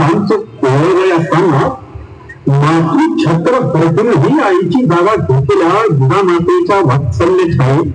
दोन वर्षांचं कोवळ असताना माती छत्र प्रतीनही आईची जागा घेतलेल्या जिजामातेच्या वात्सल्य छायेत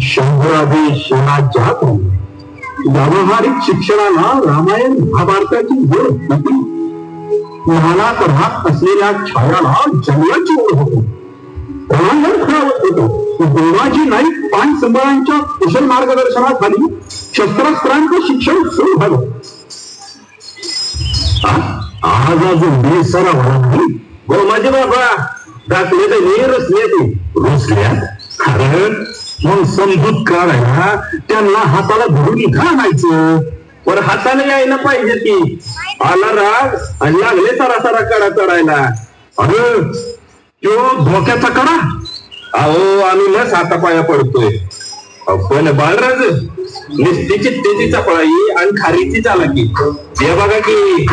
शंभराजे शनाच्या व्यावहारिक शिक्षणाला रामायण महाभारताची ओढ होती. लहानात राहत असलेल्या छायाला जंगलाची ओढ होती. रणांगण खेळावत होतं देवाजी नाईक पाच संबळांच्या कुशल मार्गदर्शनाखाली शस्त्रास्त्रांचं शिक्षण सुरू झालं. आज अजून मी सराव नाही हो माझे बाबा टाकले तर मी रचले ते रुसल्या कारण मग समजूत काढायला त्यांना हाताला धरून का आणायचं? पण हाताने यायला पाहिजे ती आला राग आणि लागले सारा सारा कडा चढायला. अरे तो धोक्याचा कडा? अहो आम्ही मग हातापाया पडतोय. पण बाळराज निस्तीची तेजी चपळाई आणि खारीची चालाकी हे बघा की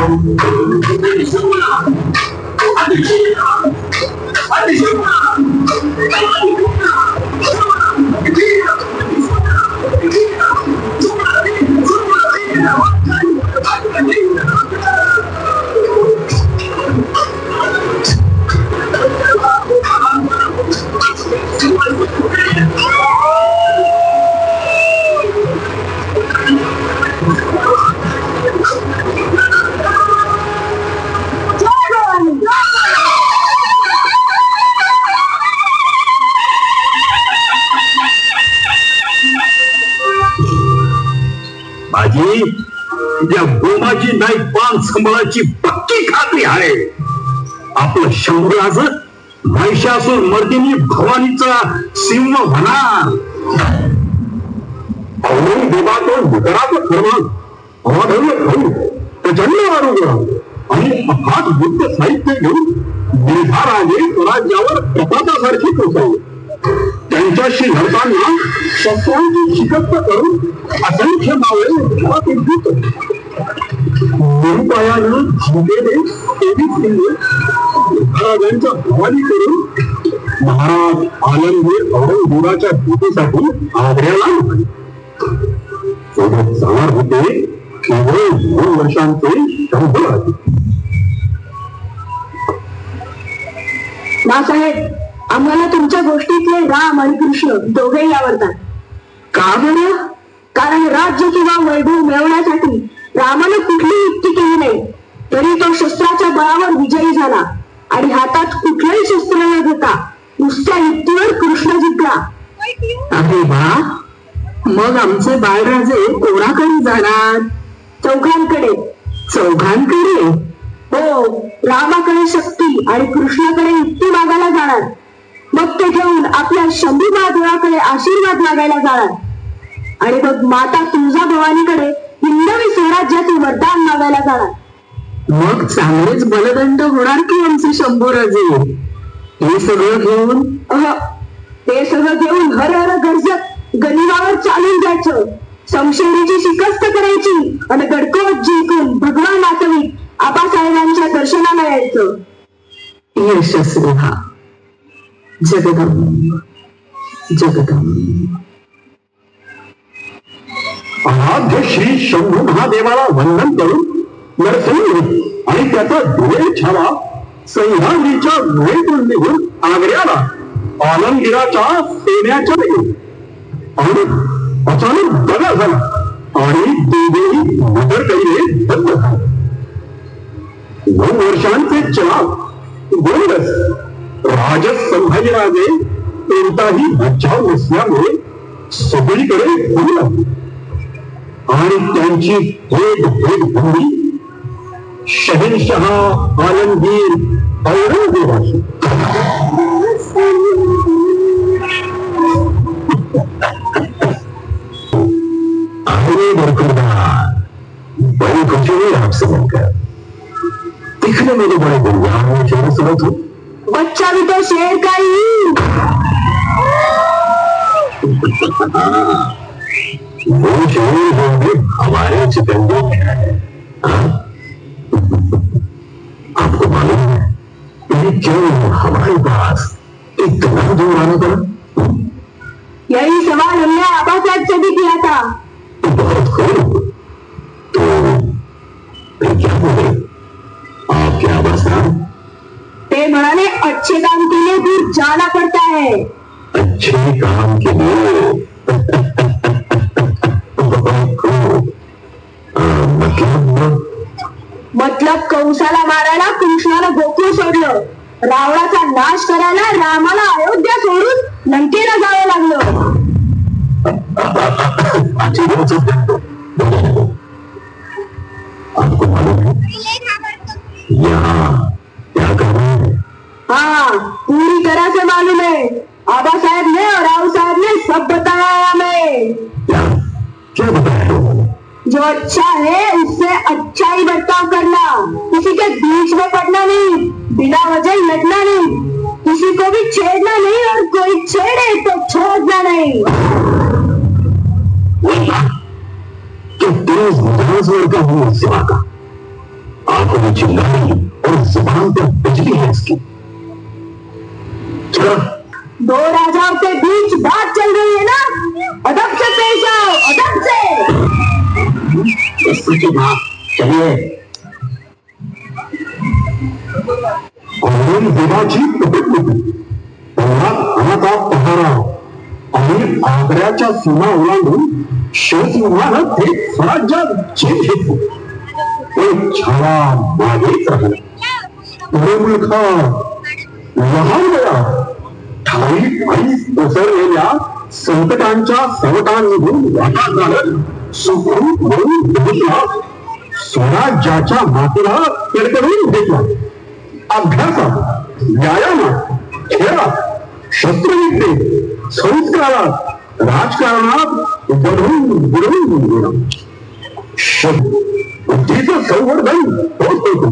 बळाची पक्की खात्री आहे. आपलं शंभराच महिषासूर मर्दिनी भवानीचा सिंह होणार. प्रचंड आरोग्य आणि अफाट बुद्ध साहित्य घेऊन निर्धाराने राज्यावर प्रपातासारखी कोसळले त्यांच्याशी लढताना शस्त्रांची शिकस्त करून असंख्य मावळे घरात निरुपायानं जिंकलेले तेवीस किल्ले महाराजांच्या हवाली करून महाराज आनंदवीर औरंगजेबाच्या भेटीसाठी आग्र्याला सोबत जाणार होते केवळ दोन वर्षांचे शंभर आम्हाला तुमच्या गोष्टीतले राम आणि कृष्ण दोघेही आवडतात. का बरं? कारण राज्य किंवा वैभव मिळवण्यासाठी रामाने कुठली युक्ती केली नाही तरी तो शस्त्राच्या बळावर विजयी झाला आणि हातात कुठलंही शस्त्र न घेता नुसत्या युक्तीवर कृष्ण जिंकला. अरे वा मग आमचे बाळराजे कोणाकडे जाणार? चौघांकडे. चौघांकडे? हो रामाकडे शक्ती आणि कृष्णाकडे युक्ती मागायला जाणार. मग ते घेऊन आपल्या शंभू महादेवाकडे आशीर्वाद मागायला जाणार. आणि मग माता तुळजा स्वराज्याचे वरदान मागायला जाणार. मग चांगलेच बलदंड होणार की आमचे शंभूराजे हे सगळं घेऊन? ते सगळं घेऊन हर हर गरजत गनिमावर चालून जायचं. समशेरीची शिकस्त करायची आणि गडकोट जिंकून भगवान वाचवीत आबासाहेबांच्या दर्शनाला यायचं. यशस्वी हा जगदंब. जगदंब. आराध्य श्री शंभू महादेवाला वंदन करून नरसिंह आणि त्याचा धुळे छावा सह्याद्रीच्या गुहेतून निघून आग्र्याला आलमगिराच्या सेन्याच्या निघून आणि अचानक दगा झाला. आणि दोघेही मदर कैले बंद झाले. नऊ वर्षांचे चाक गोंडस राजस संभाजीराजे कोणताही बचाव नसल्यामुळे सगळीकडे होऊ लागले. आणि त्यांची भेट भेट भूमी शहनशहा आलमगीर औरंगजेबाशी। अरे बरकरदार बड़ी खुशी हुई आपसे मिलकर। दिखने में तो बड़े गुणवान और खूबसूरत हो बच्चा भी तो शेर का ही। वो शेर होंगे हमारे चिकंदे में? आपको मालूम है ये क्यों हमारे पास इतना दूर आना यही सवाल हमने आबा साहब से भी किया था बहुत खूब तो क्या बोले आप क्या बसा ते म्हणाले अच्छे काम के लिए दूर जाना पड़ता है अच्छे काम के लिए कंसाला मारायला कृष्णाला गोकुळ सोडलं. रावणाचा नाश करायला रामाला अयोध्या सोडून लंकेला जावं लागलं. अच्छी हाँ पूरी तरह से मालूम है आबा साहब ने और राव साहब ने सब बताया हमें क्या क्या बताया जो अच्छा है उससे अच्छा ही बर्ताव करना। किसी के बीच में पड़ना नहीं बिना वजह लड़ना नहीं। किसी को भी छेड़ना नहीं और कोई छेड़े तो छोड़ना नहीं। कि आँखों में और ज़ुबान बिजली है इसकी। दो राजाओं के बीच बात चल रही है ना? अदब से पेश आओ अदब से। इसकी बात चलिए ऑनलाईन देवाची पौरात आनाचा पहारा आणि आग्र्याच्या सीमा ओलांडून शोधविमानं थेट स्वराज्यात झेप घेतली ते छावा मागेच राहिला पुढे मुलखा लहान वया ठाई आणि पसरलेल्या संकटांच्या सवटांमधून वाटा काढत सुखरूप म्हणून पोहोचला स्वराज्याच्या मातेला कडकडून घेतला अभ्यासात व्यायामात संवर्धन होत होतं.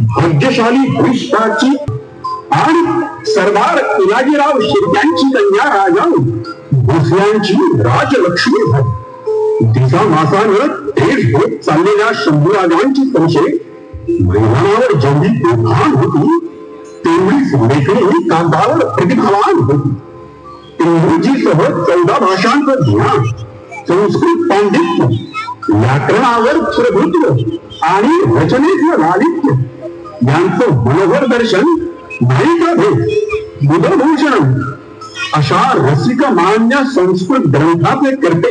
भाग्यशाली आणि सरदार पिलाजीराव शिर्क्यांची कन्या राजा भोसल्यांची राजलक्ष्मी झाली. दिसा मासानं तेज होत चाललेल्या शंभूराजांची संशय मैदानावर जेवढी बेभान होती तेवढीच लेखणी कागदावर प्रतिभावान होती. इंग्रजीसह चौदा भाषांचं ज्ञान संस्कृत पांडित्य व्याकरणावर प्रभुत्व आणि रचनेतलं लालित्य यांचं मनोहर दर्शन भेद बुधभूषण अशा रसिक मान्य संस्कृत ग्रंथाचे करते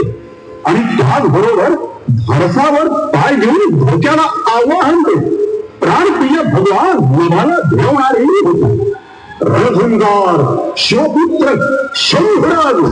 आणि त्याचबरोबर धाडसावर पाय घेऊन धोक्याला आव्हान देत प्राणप्रिय भगवान नभाला भिरवणारे होते. रणधुंगार शिवपुत्र शंभराज.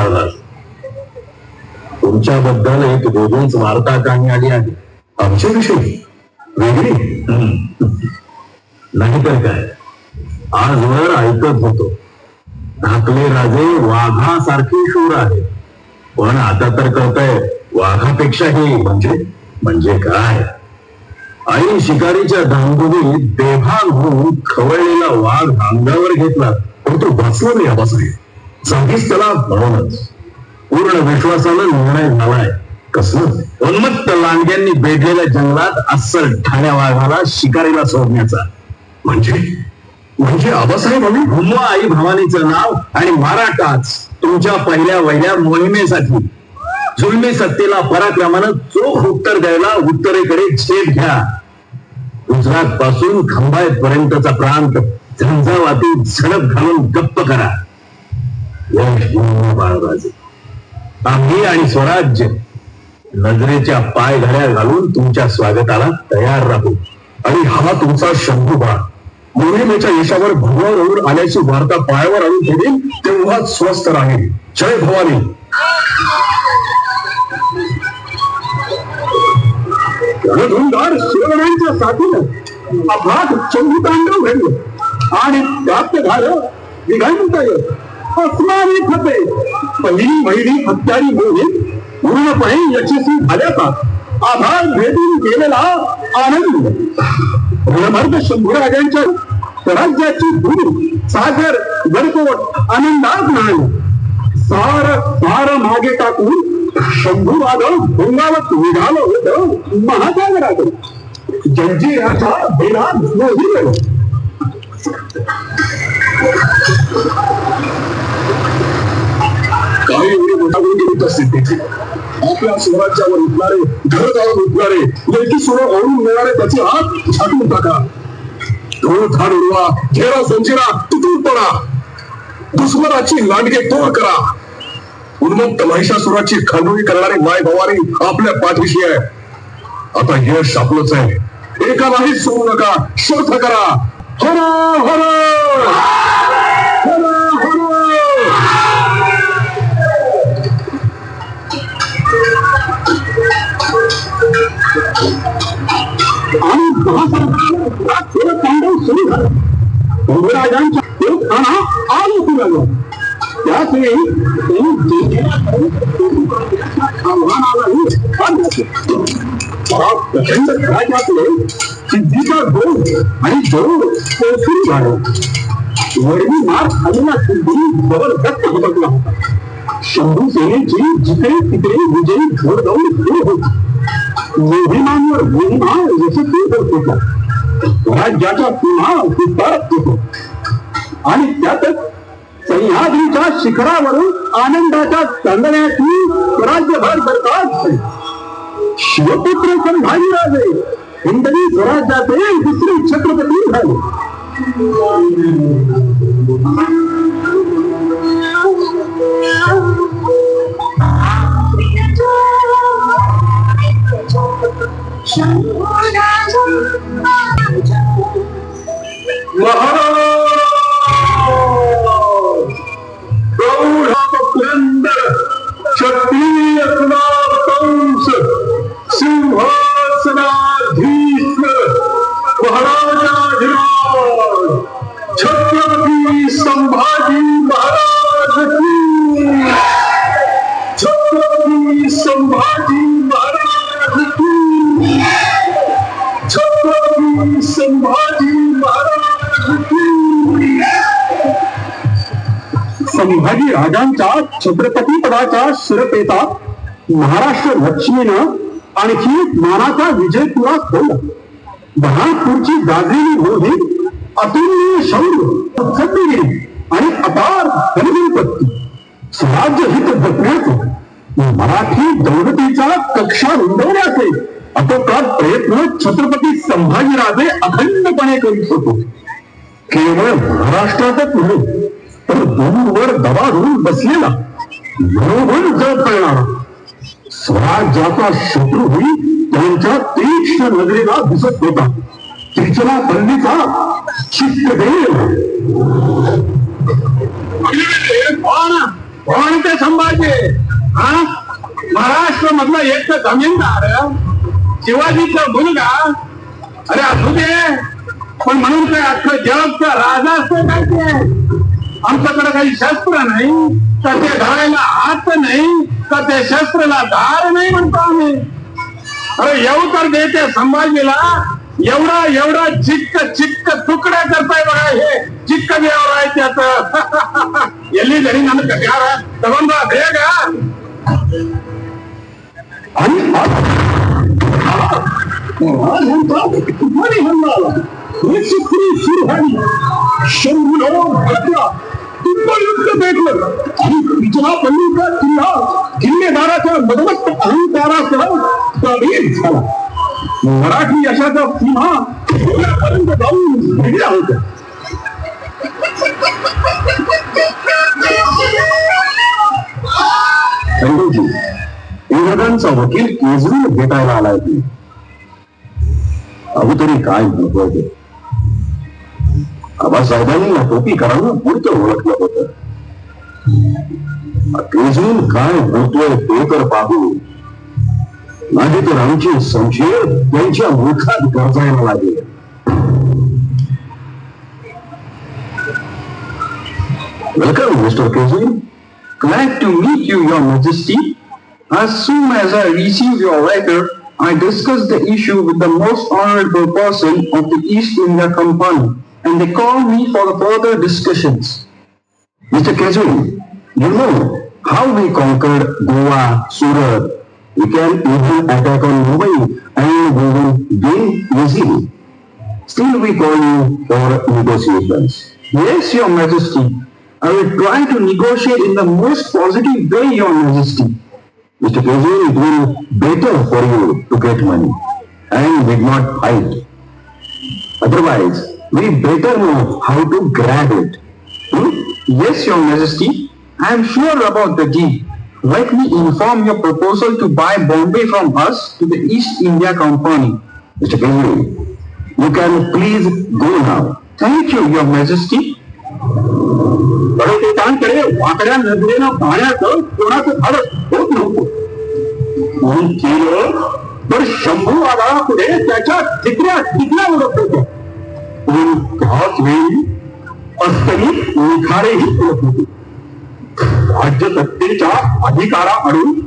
साहेब या तुमच्याबद्दल एक वेगळीच वार्ता कानी आली आहे. आमच्याविषयी वेगळी. नाहीतर काय? आजवर ऐकत होतो. धाकले राजे वाघासारखे शूर आहे पण आता तर कळतय वाघापेक्षाही म्हणजे म्हणजे काय? आई शिकारीच्या धांदुलीत बेभान होऊन खवळलेला वाघ अंगावर घेतला. पण तो बसला नाही आबासाहेब जागीच त्याला म्हणूनच पूर्ण विश्वासानं निर्णय झालाय. कसलं? उन्मत्त लांडग्यांनी बेडलेल्या जंगलात अस्सल ठाण्या वाघाला शिकारीला सोडण्याचा. म्हणजे? म्हणजे आबासाहेब आम्ही भुमवा आई भवानीचं नाव आणि मराठाच तुमच्या पहिल्या वहिल्या मोहिमेसाठी. जुलमी सत्तेला पराक्रमानं चोख उत्तर द्यायला उत्तरेकडे झेप घ्या. गुजरात पासून खंबायत पर्यंतचा प्रांत झंझावाती झडप घालून गप्प करा. यश घेऊन बाळराजे आम्ही आणि स्वराज्य नजरेच्या पाय घड्या घालून तुमच्या स्वागताला तयार राहू. आणि हा तुमचा शंभू बाळ. मोहिमेच्या यशावर भगवान आल्याची वार्ता पायावर आणून ठेवील तेव्हाच स्वस्त राहील. जय भवानी. रणधुंगार शिवरायांच्या साथीनं अफाट चंदू तांडव घडलं. आणि प्राप्त झालं दिगंतय अस्मानी फते। पहिली महिली हत्यारी मोहीम पूर्णपणे यशस्वी झाल्याचा आधार भेटून गेलेला आनंद. रणभर्ग शंभूराजांच्या स्वराज्याची भूमी सागर गडकोट आनंदात नाही सार सार मागे टाकून शंभू माधव भोंगावत निघालं होतं महासागराकडे जंजिराचा मोहिमेला काही मोठामोठी असते तिथे आपल्या स्वराज्यावर उठणारे घरदावर उठणारे लेखी सोडा ओढून मिळणारे त्याचे हात छाटून टाका. धूळ थाड उडवा घेरा संचिरा तुटून पडा. दुश्मनाची लांडगे तोड करा. उन्मत्त महिषासुराची खांडोळी करणारी माय भवानी आपल्या पाठीशी आहे. आता यश आपलंच आहे. एका नाही सोडू नका. शोध करा. हर हर हर! आणि महासंग्रामात थोडं तांडव सुरू झालं इंग्रजांच्या एक खाना आलो लागलो त्याच वेळी त्यांनी जिंकण्याकडे आव्हानालाही हात घातला. पहा, प्रचंड राज्यातले सिद्धीचा गोल आणि जोर पोचून झाले वडवी मार खालीला सिद्धी जबरदस्त हबकला होता शंभू सेनेची जिकडे तिकडे विजयी घोडदौड सुरू होती मोहिमांवर गुन्हा यशस्वी होत होता. राज्याच्या पुन्हा विस्तारत होतो. आणि त्यातच सह्याद्रीच्या शिखरावरून आनंदाच्या चांदण्याची राज्यभर करतात झाली. शिवपुत्र संभाजीराजे हिंदवी स्वराज्याचे दुसरे छत्रपती झाले. महाराज राजांच्या छत्रपती पदाच्या शिरपेता महाराष्ट्र लक्ष्मीनं आणखी मानाचा विजय पुरा ठेवला बहारपूरची गाजलेली मोहीम अतुलनीय शौर्य सत्तेगिरी आणि अपार धनसंपत्ती स्वराज्य हित जपण्याचे मराठी दौलतीचा कक्षा रुंदवण्याचे अतोकात प्रयत्न छत्रपती संभाजीराजे अखंडपणे करीत होतो. केवळ महाराष्ट्रातच नव्हे तर दूरवर दबारून बसलेला. मनोबल जप करणारा. स्वराज्याचा शत्रू होई त्यांच्या तीक्ष्ण नजरेला दिसत होता. त्रिचला बंदीचा चित्तदेव. कोण? कोण ते संभाजी? हा? महाराष्ट्र मधला एक तर जमीनदार. शिवाजीचा मुलगा. अरे असू दे. पण म्हणून काय अख्खं जगचा राजा असतो काय ते आमच्याकडे काही शस्त्र नाही तर ते धरायला हात नाही तर ते शस्त्राला धार नाही म्हणतो आम्ही अरे येऊ तर देते संभाजीला एवढा एवढा चिक्क चिक्क तुकडा करताय बघा हे चिक्क देवर आहे त्याच ಎಲ್ಲಿ ಗಡಿ ನನ್ನ ಕಟ್ಯಾರ ತಗೊಂಡ ಬೇಗ आणि शंभूराव भटला टिंबयुक्त भेटलं आणि तिच्या पल्लीचा किल्ला किल्लेदाराच्या मदमस्त अहंकारासह कबीर झाला मराठी यशाचा पुन्हा पर्यंत जाऊन भिडल्या होत्या इंग्रजांचा वकील केजरी भेटायला आलाय की अहो काय महत्त्व ते? आबासाहेबांनी या टोपीकरांना मूर्त ओळखलं होत केजरीवाल काय होतोय ते तर पाहू नाही तर आमचे संशय त्यांच्या मुखात गरजायला लागेल welcome mister Kejriwal Glad to meet you, Your Majesty. As soon as I received your letter, I discussed the issue with the most honorable person of the East India Company, and they called me for further discussions. Mr. Kejriwal, you know how we conquered Goa, Surat. We can even attack on Mumbai and we will gain easily. Still we call you for negotiations. Yes, Your Majesty. I will try to negotiate in the most positive way, Your Majesty. Mr. Kejriwal, it will better for you to get money and did not fight. Otherwise, we better know how to grab it. Hmm? Yes, Your Majesty. I am sure about the deal. Let me inform your proposal to buy Bombay from us to the East India Company. Mr. Kejriwal, you can please go now. Thank you, Your Majesty. बळकटांकडे वाकड्या नजरेनं पाहण्याचं कोणाचं धाडस होत नव्हतं म्हणून केलं तर शंभू आला पुढे त्याच्या ठिकऱ्या ठिकऱ्या उडत होत्या पण त्याच वेळी अस्तमी निखारेही उडत होते राज्य सत्तेच्या अधिकाराआडून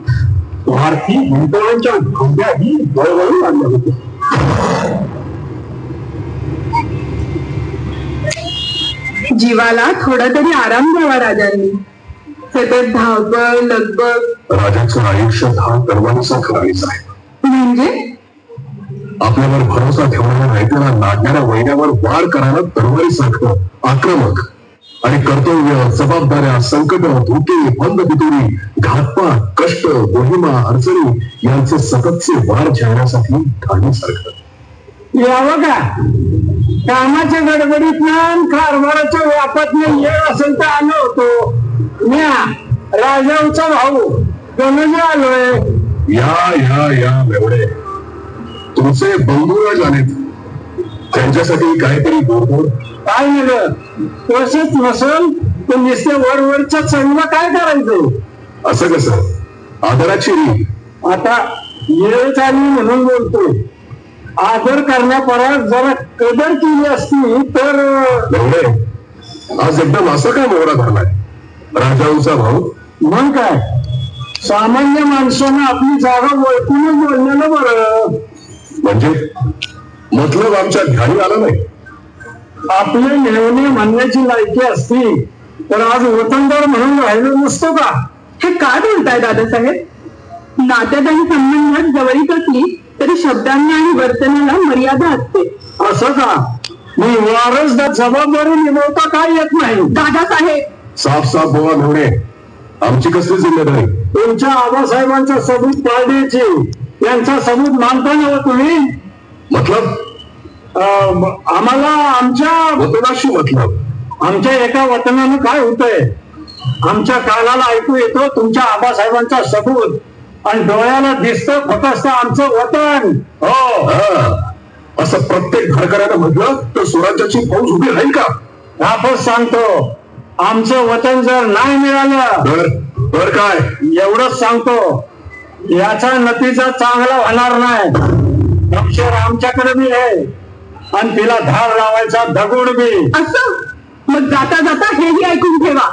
भारतीय गुंतवणूकच्या खांद्याही वळवळू लागल्या होत्या। जीवाला थोडा तरी आराम द्यावा राजांनी। सतत धावपळ लगबग। राजाचं आयुष्य हा राहायचं आहे म्हणजे? आपल्यावर भरोसा ठेवणाऱ्या रायत्याला नाडणाऱ्या वैऱ्यावर वार करायला तलवारीसारखं आक्रमक. आणि कर्तव्य जबाबदाऱ्या संकट धोके बंद पितुरी घातपात कष्ट मोहिमा अडचणी यांचे सततचे वार झेलण्यासाठी ठाणीसारखं यावं का? कामाच्या गडबडीत कारभाराच्या व्यापात येळ असेल तर आलो होतो. म्या राजाऊचा भाऊ. गणजी आलोय. या या या मेवडे तुमचे बंधुराज आलेत त्यांच्यासाठी काहीतरी गोड काय नग तसेच नसल तर नुसते वरवरच्या चवीला काय करायचं? असं कसं? आदराची. आता येळ चालली म्हणून बोलतोय आदर करण्यापरात जरा कदर केली असती तर आज एकदम असं काय मोहरा धरलाय? राजाऊचा भाऊ? मग काय? सामान्य माणसानं आपली जागा ओळखूनच बोललेलं बरं. म्हणजे मतलब आमच्या ध्यानी आला नाही. आपले नेहमी म्हणण्याची लायकी असती तर आज वतनदार म्हणून राहिलो नसतो का? हे काय बोलताय दादासाहेब? नात्यात आणि संबंधात जवळीक असली तरी शब्दांना आणि वर्तनाला मर्यादा असते. असं का? मी वारसदार जबाबदारी निभवता काय येत नाही? दादासाहेब! साफ साफ बोला मेवडे आमची कसली जिम्मेदारी? तुमच्या आबासाहेबांचा सबूत पाळण्याची. यांचा सबूत मानता नव्ह तुम्ही मतलब आम्हाला आमच्या वतनाशी मतलब आमच्या एका वतनानं काय होतंय? आमच्या कानाला ऐकू येतो तुमच्या आबासाहेबांचा सबूत आणि डोळ्याला दिसतं फक्त आमचं वतन. हो. असं प्रत्येक घरकऱ्यानं म्हटलं तर स्वराज्याची फौज उभी राहील का? वापस सांगतो आमचं वतन जर नाही मिळालं तर काय? एवढंच सांगतो याचा नतीजा चांगला होणार नाही. अक्षर आमच्याकडे बी आहे. आणि तिला धार लावायचा दगड बी. असं? मग जाता जाता हेही ऐकून ठेवा.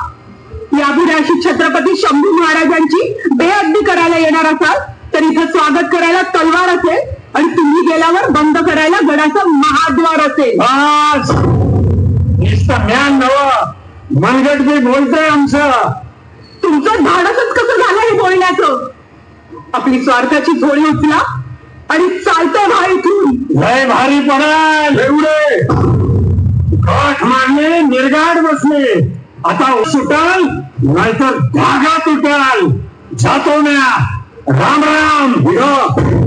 अशी छत्रपती शंभू महाराजांची बेअदबी करायला येणार असाल तर इथं स्वागत करायला तलवार असेल आणि तुम्ही गेल्यावर बंद करायला गडाचा महाद्वार असेल. मनगट बी बोलतोय आमचं. तुमचं धाडसच कसं झालं हे बोलण्याचं? आपली स्वार्थाची झोळी उचला आणि चालतं व्हा इथून. लय भारी पडाल. एवढे. काठ मारले निर्गाड बसले आता सुटाल नाहीतर धागा तुटाल. जातो ना राम राम.